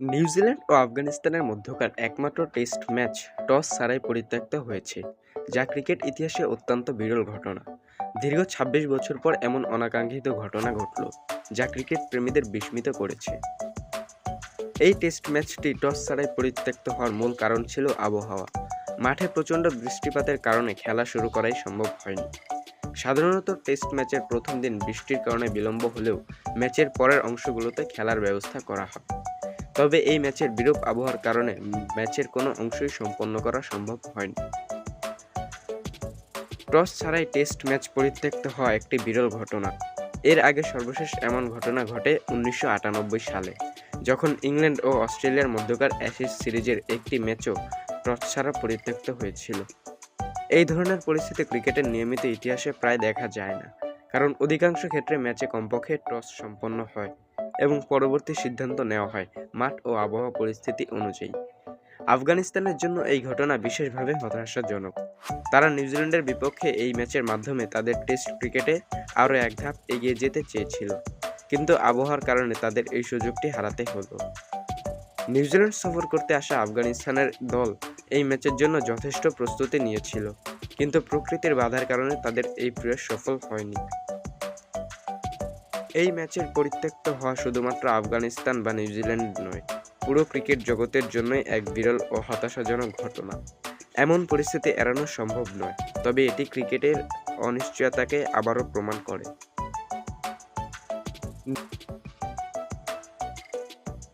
New Zealand ও আফগানিস্তানের মধ্যকার একমাত্র টেস্ট ম্যাচ টস ছাড়াই পরিত্যক্ত হয়েছে, যা ক্রিকেট ইতিহাসে অত্যন্ত বিরল ঘটনা। দীর্ঘ ২৬ বছর পর এমন অনাকাঙ্ক্ষিত ঘটনা ঘটল, যা ক্রিকেট প্রেমীদের বিস্মিত করেছে। এই টেস্ট ম্যাচটি টস ছাড়াই পরিত্যক্ত হওয়ার মূল কারণ ছিল আবহাওয়া। মাঠে প্রচণ্ড বৃষ্টিপাতের কারণে খেলা শুরু করাই সম্ভব হয়নি। সাধারণত টেস্ট ম্যাচের প্রথম দিন বৃষ্টির কারণে বিলম্ব হলেও ম্যাচের পরের অংশগুলোতে খেলার ব্যবস্থা করা হয়। তবে এই ম্যাচের বিরূপ আবহাওয়ার কারণে ম্যাচের কোনো অংশই সম্পন্ন করা সম্ভব হয়নি। টস ছাড়াই টেস্ট ম্যাচ পরিত্যক্ত হওয়া একটি বিরল ঘটনা। এর আগে সর্বশেষ এমন ঘটনা ঘটে উনিশশো আটানব্বই সালে, যখন ইংল্যান্ড ও অস্ট্রেলিয়ার মধ্যকার অ্যাশেজ সিরিজের একটি ম্যাচও টস ছাড়া পরিত্যক্ত হয়েছিল। এই ধরনের পরিস্থিতি ক্রিকেটের নিয়মিত ইতিহাসে প্রায় দেখা যায় না, কারণ অধিকাংশ ক্ষেত্রে ম্যাচে কমপক্ষে টস সম্পন্ন হয়। এবং পরবর্তী সিদ্ধান্ত নেওয়া হয় মাঠ ও আবহাওয়া পরিস্থিতি অনুযায়ী। আফগানিস্তানের জন্য এই ঘটনা বিশেষভাবে হতাশাজনক। তারা নিউজিল্যান্ডের বিপক্ষে এই ম্যাচের মাধ্যমে তাদের টেস্ট ক্রিকেটে আরও এক ধাপ এগিয়ে যেতে চেয়েছিল, কিন্তু আবহাওয়ার কারণে তাদের এই সুযোগটি হারাতে হলো। নিউজিল্যান্ড সফর করতে আসা আফগানিস্তানের দল এই ম্যাচের জন্য যথেষ্ট প্রস্তুতি নিয়েছিল, কিন্তু প্রকৃতির বাধার কারণে তাদের এই প্রয়াস সফল হয়নি। এই ম্যাচের পরিত্যক্ত হওয়া শুধুমাত্র আফগানিস্তান বা নিউজিল্যান্ড নয়, পুরো ক্রিকেট জগতের জন্যই এক বিরল ও হতাশাজনক ঘটনা। এমন পরিস্থিতি এড়ানো সম্ভব নয়, তবে এটি ক্রিকেটের অনিশ্চয়তাকে আবারও প্রমাণ করে।